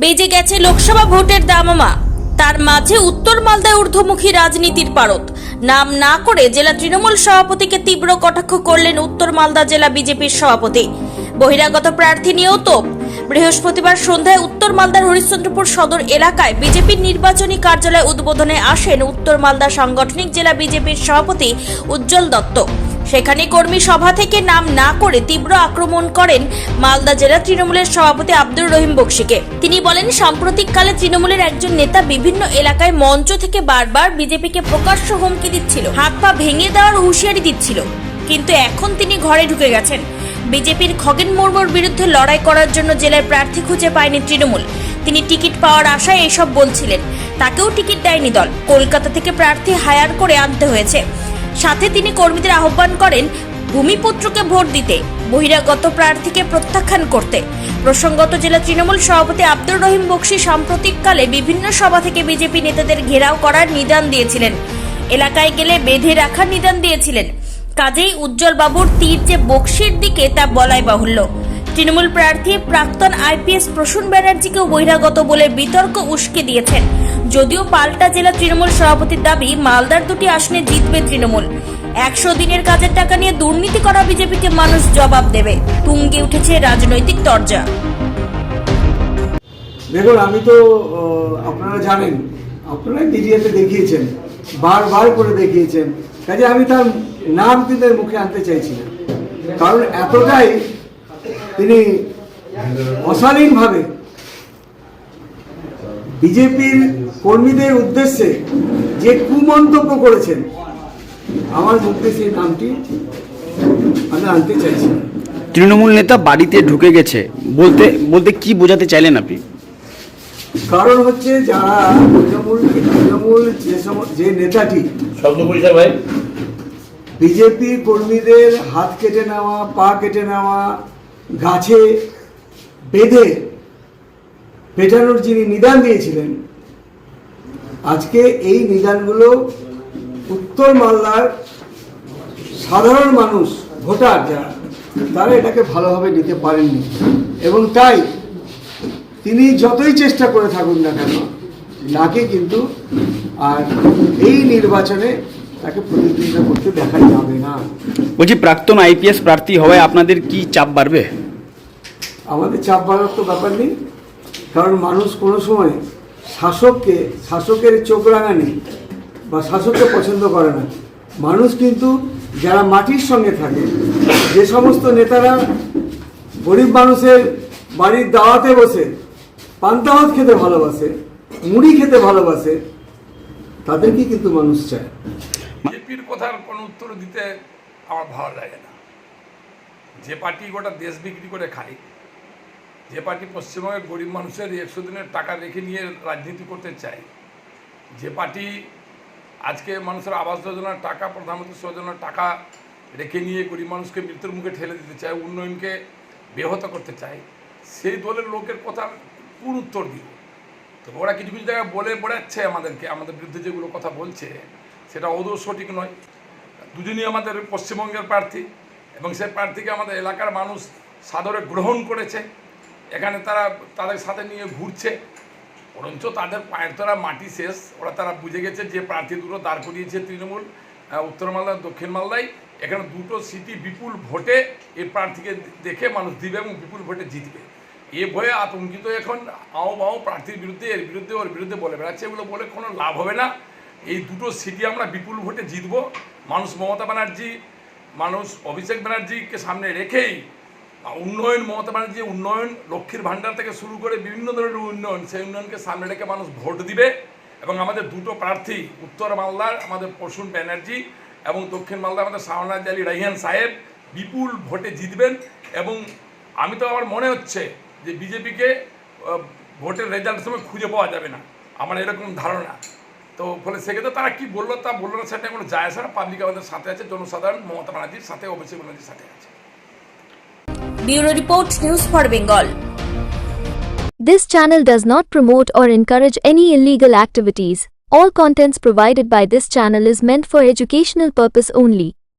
বেজে গেছে লোকসভা ভোটের দামামা। তার মাঝে উত্তর মালদায় ঊর্ধ্বমুখী রাজনীতির পারদ। নাম না করে জেলা তৃণমূল সভাপতিকে তীব্র কটাক্ষ করলেন উত্তর মালদা জেলা বিজেপির সভাপতি। বহিরাগত প্রার্থী নিয়েও তোপ। বৃহস্পতিবার সন্ধ্যায় উত্তর মালদার হরিশ্চন্দ্রপুর সদর এলাকায় বিজেপির নির্বাচনী কার্যালয় উদ্বোধনে আসেন উত্তর মালদা সাংগঠনিক জেলা বিজেপির সভাপতি উজ্জ্বল দত্ত। সেখানে কর্মী সভা থেকে নাম না করে তীব্র আক্রমণ করেন মালদা জেলা তৃণমূলের সভাপতি আব্দুর রহিম বক্সিকে। তিনি বলেন, সাম্প্রতিককালে তৃণমূলের একজন নেতা বিভিন্ন এলাকায় মঞ্চ থেকে বারবার বিজেপিকে প্রকাশ্য হুমকি দিচ্ছিল, হাত পা ভেঙে দেওয়ার হুঁশিয়ারি দিচ্ছিল। কিন্তু এখন তিনি ঘরে ঢুকে গেছেন। বিজেপির খগেন মুর্মুর বিরুদ্ধে লড়াই করার জন্য জেলার প্রার্থী খুঁজে পায়নি তৃণমূল। তিনি টিকিট পাওয়ার আশায় এসব বলছিলেন। তাকেও টিকিট দেয়নি দল। কলকাতা থেকে প্রার্থী হায়ার করে আনতে হয়েছে। সাথে তিনি কর্মীদের আহ্বান করেন ভূমিপুত্রকে ভোট দিতে, বহিরাগত প্রার্থীকে প্রত্যাখ্যান করতে। প্রসঙ্গত জেলা তৃণমূল সভাপতি আব্দুর রহিম বক্সি সাম্প্রতিককালে বিভিন্ন সভা থেকে বিজেপি নেতাদের ঘেরাও করার নিদান দিয়েছিলেন। এলাকায় গেলে বেঁধে রাখার নিদান দিয়েছিলেন। কাজেই উজ্জ্বল বাবুর তীর যে বক্সির দিকে তা বলাই বাহুল্য। তৃণমূল প্রার্থী প্রাক্তন আইপিএস প্রসূন ব্যানার্জিকেও বহিরাগত বলে বিতর্ক উস্কে দিয়েছেন। যদিও পাল্টা জেলা তৃণমূল সভাপতির দাবি, মালদার দুটি আসনে জিতবে তৃণমূল। একশো দিনের কাজের টাকা নিয়ে দুর্নীতি করা বিজেপিকে মানুষ জবাব দেবে। তুঙ্গে উঠেছে রাজনৈতিক তরজা। দেখুন, আমি তো আপনারা জানেন আপনারা মিডিয়াতে দেখিয়েছেন, বারবার করে দেখিয়েছেন। কাজে আমি তার নাম কিন্তু মুখে আনতে চাইছি না। কারণ এতটাই তিনি অশালীনভাবে বিজেপির কর্মীদের উদ্দেশ্যে যে কুমন্তব্য করেছেন আমার মুখে সেই নামটি আমি আনতে চাইছি। তৃণমূল নেতা বাড়িতে ঢুকে গেছে। বলতে বলতে কি বোঝাতে চাইলেন আপনি? কারণ হচ্ছে যারা তৃণমূল তৃণমূল যে যে নেতাটি ভাই। বিজেপি কর্মীদের হাত কেটে নেওয়া পা কেটে নেওয়া গাছে বেঁধে পেটানোর যিনি নিদান দিয়েছিলেন, আজকে এই নিদানগুলো উত্তর মালদার সাধারণ মানুষ, ভোটার যারা, তারা এটাকে ভালোভাবে নিতে পারেননি। এবং তাই তিনি যতই চেষ্টা করে থাকুন না কেন তাকে কিন্তু আর এই নির্বাচনে তাকে প্রতিদ্বন্দ্বিতা করতে দেখা যাবে না। বলছি প্রাক্তন আইপিএস প্রার্থী হওয়ায় আপনাদের কি চাপ বাড়বে? আমাদের চাপ বাড়ার তো ব্যাপার নেই কারণ মানুষ কোনো সময় শাসককে শাসকের চোখ রাঙানি বা শাসককে পছন্দ করে না। মানুষ কিন্তু যারা মাটির সঙ্গে থাকে যে সমস্ত নেতারা গরিব মানুষের বাড়ির দাওয়াতে বসে পান্তা ভাত খেতে ভালোবাসে মুড়ি খেতে ভালোবাসে তাদেরকে কিন্তু মানুষ চায়। বিজেপির কথার কোনো উত্তর দিতে আমার ভালো লাগে না। যে পার্টি গোটা দেশ বিক্রি করে খায়, যে পার্টি পশ্চিমবঙ্গের গরিব মানুষের একশো দিনের টাকা রেখে নিয়ে রাজনীতি করতে চায়, যে পার্টি আজকে মানুষের আবাস যোজনার টাকা, প্রধানমন্ত্রী যোজনার টাকা রেখে নিয়ে গরিব মানুষকে মৃত্যুর মুখে ঠেলে দিতে চায়, উন্নয়নকে ব্যাহত করতে চায়, সেই দলের লোকের কথা কোন উত্তর দিব? তো ওরা কিছু কিছু জায়গায় বলে বেড়াচ্ছে আমাদেরকে, আমাদের বিরুদ্ধে যেগুলো কথা বলছে সেটা অদৌ সঠিক নয়। দুজনই আমাদের পশ্চিমবঙ্গের প্রার্থী এবং সেই প্রার্থীকে আমাদের এলাকার মানুষ সাদরে গ্রহণ করেছে। এখানে তারা তাদের সাথে নিয়ে ঘুরছে। বরঞ্চ তাদের পায়ের তোরা মাটি শেষ। ওরা তারা বুঝে গেছে যে প্রার্থী দুটো দাঁড় করিয়েছে তৃণমূল উত্তর মালদা দক্ষিণ মালদায়। এখানে দুটো সিটি বিপুল ভোটে এই প্রার্থীকে দেখে মানুষ দিবে এবং বিপুল ভোটে জিতবে। এ ভয়ে আতঙ্কিত এখন। আও বাও প্রার্থীর বিরুদ্ধে, এর বিরুদ্ধে, ওর বিরুদ্ধে বলে বেড়াচ্ছে। এগুলো বলে কোনো লাভ হবে না। এই দুটো সিটি আমরা বিপুল ভোটে জিতব। মানুষ মমতা ব্যানার্জি, মানুষ অভিষেক ব্যানার্জিকে সামনে রেখেই উন্নয়ন, মমতা ব্যানার্জি উন্নয়ন, লক্ষ্মীর ভাণ্ডার থেকে শুরু করে বিভিন্ন ধরনের উন্নয়ন, সেই উন্নয়নকে সামনে রেখে মানুষ ভোট দিবে এবং আমাদের দুটো প্রার্থী, উত্তর মালদার আমাদের প্রসূন ব্যানার্জি এবং দক্ষিণ মালদার আমাদের শাহনাজ আলী রাইহান সাহেব বিপুল ভোটে জিতবেন এবং আমি তো আমার মনে হচ্ছে যে বিজেপিকে ভোটের রেজাল্টের সময় খুঁজে পাওয়া যাবে না। আমার এরকম ধারণা। তো ফলে সেক্ষেত্রে তারা কি বললো তা বললো না সেটা কোনো যায় আসে না পাবলিক আমাদের সাথে আছে জনসাধারণ মমতা ব্যানার্জির সাথে অভিষেক ব্যানার্জির সাথে আছে bureau report news for Bengal This channel does not promote or encourage any illegal activities. All contents provided by this channel is meant for educational purpose only.